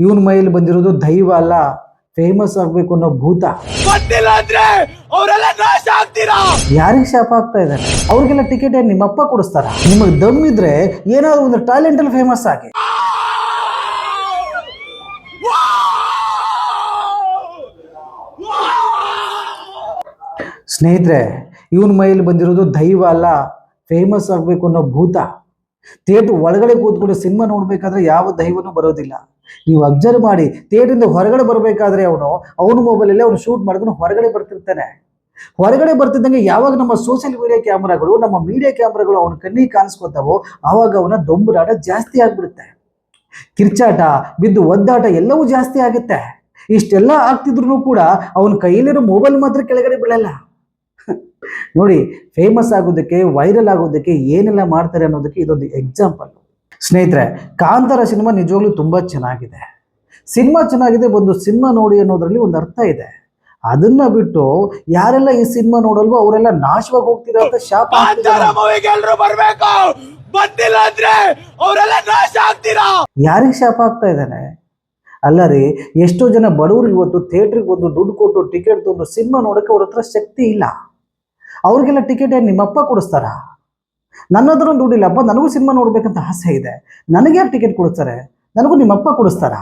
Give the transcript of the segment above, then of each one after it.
ಇವನ್ mile ಬಂದಿರೋದು ದೈವ ಅಲ್ಲ ಫೇಮಸ್ ಆಗ್ಬೇಕು ಅನ್ನೋ ಭೂತ. ಯಾರಿಗೆ ಶಾಪ ಆಗ್ತಾ ಇದ್ದಾರೆ ಅವ್ರಿಗೆಲ್ಲ ಟಿಕೆಟ್ ಏನ್ ನಿಮ್ಮಪ್ಪ ಕೊಡಿಸ್ತಾರ? ನಿಮಗೆ ದಮ್ ಇದ್ರೆ ಏನಾದ್ರು ಒಂದು ಟ್ಯಾಲೆಂಟ್ ಅಲ್ಲಿ ಫೇಮಸ್ ಆಗಿ. ಸ್ನೇಹಿತರೆ ಇವನ್ ಮೈಲಿ ಬಂದಿರೋದು ದೈವ ಅಲ್ಲ ಫೇಮಸ್ ಆಗಬೇಕು ಅನ್ನೋ ಭೂತ. ಥಿಯೇಟ್ರ್ ಒಳಗಡೆ ಕೂತ್ಕೊಂಡು ಸಿನಿಮಾ ನೋಡ್ಬೇಕಾದ್ರೆ ಯಾವ ದೈವನೂ ಬರೋದಿಲ್ಲ. ನೀವು ಅಬ್ಸರ್ವ್ ಮಾಡಿ ಥಿಯೇಟ್ರಿಂದ ಹೊರಗಡೆ ಬರಬೇಕಾದ್ರೆ ಅವನು, ಅವನ ಮೊಬೈಲಲ್ಲೇ ಅವನು ಶೂಟ್ ಮಾಡ್ಕೊಂಡು ಹೊರಗಡೆ ಬರ್ತಿರ್ತಾನೆ. ಹೊರಗಡೆ ಬರ್ತಿದ್ದಂಗೆ ಯಾವಾಗ ನಮ್ಮ ಸೋಷಿಯಲ್ ಮೀಡಿಯಾ ಕ್ಯಾಮ್ರಾಗಳು ನಮ್ಮ ಮೀಡಿಯಾ ಕ್ಯಾಮ್ರಾಗಳು ಅವನ ಕಣ್ಣಿಗೆ ಕಾಣಿಸ್ಕೊತಾವೋ, ಆವಾಗ ಅವನ ದೊಂಬರಾಟ ಜಾಸ್ತಿ ಆಗ್ಬಿಡುತ್ತೆ. ಕಿರ್ಚಾಟ, ಬಿದ್ದು ಒದ್ದಾಟ ಎಲ್ಲವೂ ಜಾಸ್ತಿ ಆಗುತ್ತೆ. ಇಷ್ಟೆಲ್ಲ ಆಗ್ತಿದ್ರು ಕೂಡ ಅವನ ಕೈಯಲ್ಲಿರೋ ಮೊಬೈಲ್ ಮಾತ್ರ ಕೆಳಗಡೆ ಬೀಳಲ್ಲ. ನೋಡಿ ಫೇಮಸ್ ಆಗೋದಕ್ಕೆ ವೈರಲ್ ಆಗೋದಕ್ಕೆ ಏನೆಲ್ಲ ಮಾಡ್ತಾರೆ ಅನ್ನೋದಕ್ಕೆ ಇದೊಂದು ಎಕ್ಸಾಂಪಲ್ ಸ್ನೇಹಿತರೆ ಕಾಂತಾರ ಸಿನಿಮಾ ನಿಜವಾಗ್ಲೂ ತುಂಬಾ ಚೆನ್ನಾಗಿದೆ. ಸಿನಿಮಾ ಚೆನ್ನಾಗಿದೆ ಒಂದು ಸಿನಿಮಾ ನೋಡಿ ಅನ್ನೋದ್ರಲ್ಲಿ ಒಂದು ಅರ್ಥ ಇದೆ. ಅದನ್ನ ಬಿಟ್ಟು ಯಾರೆಲ್ಲ ಈ ಸಿನಿಮಾ ನೋಡಲ್ವೋ ಅವರೆಲ್ಲ ನಾಶವಾಗಿ ಹೋಗ್ತೀರಾ ಅಂತ ಶಾಪ ಬರ್ಬೇಕು. ಬಂದಿಲ್ಲ ಅಂದ್ರೆ ಅವರೆಲ್ಲ ನಾಶ ಆಗ್ತೀರಾ? ಯಾರಿಗೆ ಶಾಪ ಆಗ್ತಾ ಇದ್ದಾನೆ? ಅಲ್ಲ ರೀ ಎಷ್ಟೋ ಜನ ಬಡವರು ಇವತ್ತು ಥಿಯೇಟ್ರಿಗೆ ಒಂದು ದುಡ್ಡು ಕೊಟ್ಟು ಟಿಕೆಟ್ ತಂದು ಸಿನಿಮಾ ನೋಡೋಕೆ ಅವ್ರ ಹತ್ರ ಶಕ್ತಿ ಇಲ್ಲ. ಅವ್ರಿಗೆಲ್ಲ ಟಿಕೆಟ್ ಏನು ನಿಮ್ಮಪ್ಪ ಕೊಡಿಸ್ತಾರ? ನನ್ನ ಹತ್ರ ದುಡ್ಡಿಲ್ಲಪ್ಪ ನನಗೂ ಸಿನಿಮಾ ನೋಡ್ಬೇಕಂತ ಆಸೆ ಇದೆ. ನನಗೆ ಟಿಕೆಟ್ ಕೊಡಿಸ್ತಾರೆ ನನಗೂ ನಿಮ್ಮಪ್ಪ ಕೊಡಿಸ್ತಾರ?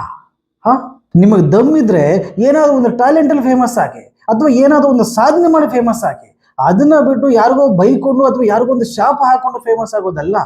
ಹಾ? ನಿಮಗೆ ದಮ್ ಇದ್ರೆ ಏನಾದರೂ ಒಂದು ಟ್ಯಾಲೆಂಟಲ್ಲಿ ಫೇಮಸ್ ಆಗಿ, ಅಥವಾ ಏನಾದರೂ ಒಂದು ಸಾಧನೆ ಮಾಡಿ ಫೇಮಸ್ ಆಗಿ, ಅದನ್ನ ಬಿಟ್ಟು ಯಾರಿಗೋ ಬೈಕೊಂಡು ಅಥವಾ ಯಾರಿಗೋ ಒಂದು ಶಾಪ ಹಾಕೊಂಡು ಫೇಮಸ್ ಆಗೋದಲ್ಲ.